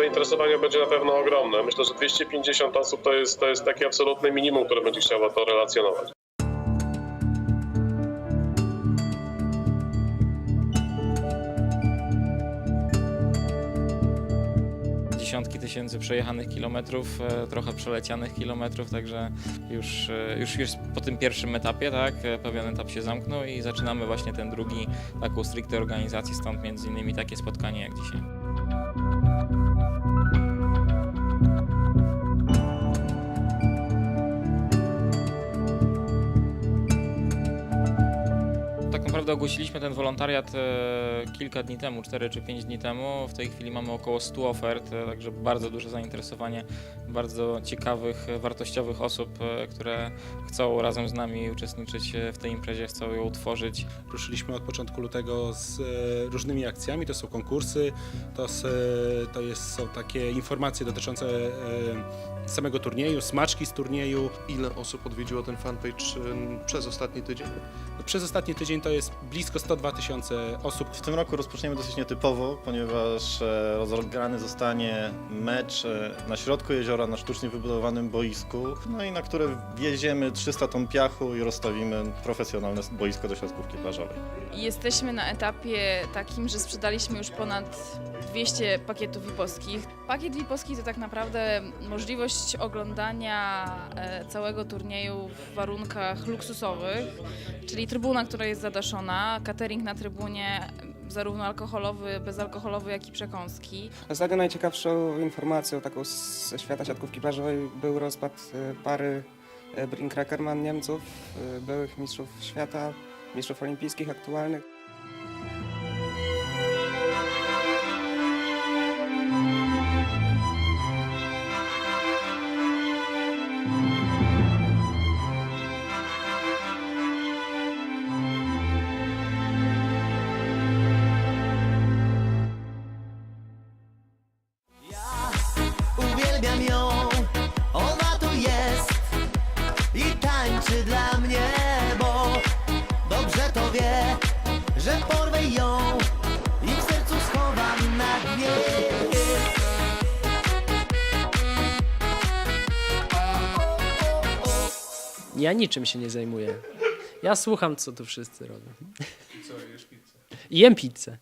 zainteresowanie będzie na pewno ogromne. Myślę, że 250 osób to jest, to jest takie absolutne minimum, które będzie chciało to relacjonować. dziesiątki tysięcy przejechanych kilometrów, e, trochę przelecianych kilometrów, także już, e, już, już po tym pierwszym etapie, tak, e, pewien etap się zamknął i zaczynamy właśnie ten drugi, taką stricte organizację, stąd między innymi takie spotkanie jak dzisiaj. Naprawdę ogłosiliśmy ten wolontariat e, kilka dni temu, 4 czy 5 dni temu. W tej chwili mamy około 100 ofert, e, także bardzo duże zainteresowanie bardzo ciekawych, e, wartościowych osób, które chcą razem z nami uczestniczyć w tej imprezie, chcą ją utworzyć. Ruszyliśmy od początku lutego z różnymi akcjami. To są konkursy, to, to jest, są takie informacje dotyczące samego turnieju, smaczki z turnieju. Ile osób odwiedziło ten fanpage przez ostatni tydzień? Przez ostatni tydzień to jest blisko 102 tysiące osób. W tym roku rozpoczniemy dosyć nietypowo, ponieważ e, rozegrany zostanie mecz e, na środku jeziora, na sztucznie wybudowanym boisku, no i na które wieziemy 300 ton piachu i rozstawimy profesjonalne boisko do siatkówki plażowej. Jesteśmy na etapie takim, że sprzedaliśmy już ponad 200 pakietów VIP-owskich. Pakiet VIP-owski to tak naprawdę możliwość oglądania e, całego turnieju w warunkach luksusowych, czyli trybuna, która jest zadaszona, catering na trybunie, zarówno alkoholowy, bezalkoholowy, jak i przekąski. Ostatnio najciekawszą informacją taką ze świata siatkówki plażowej był rozpad e, pary e, Brink Reckerman Niemców, e, byłych mistrzów świata, mistrzów olimpijskich aktualnych. Że porwę ją i w sercu schowam na dnie. Ja niczym się nie zajmuję. Ja słucham, co tu wszyscy robią. I co, jesz pizzę? Jem pizzę.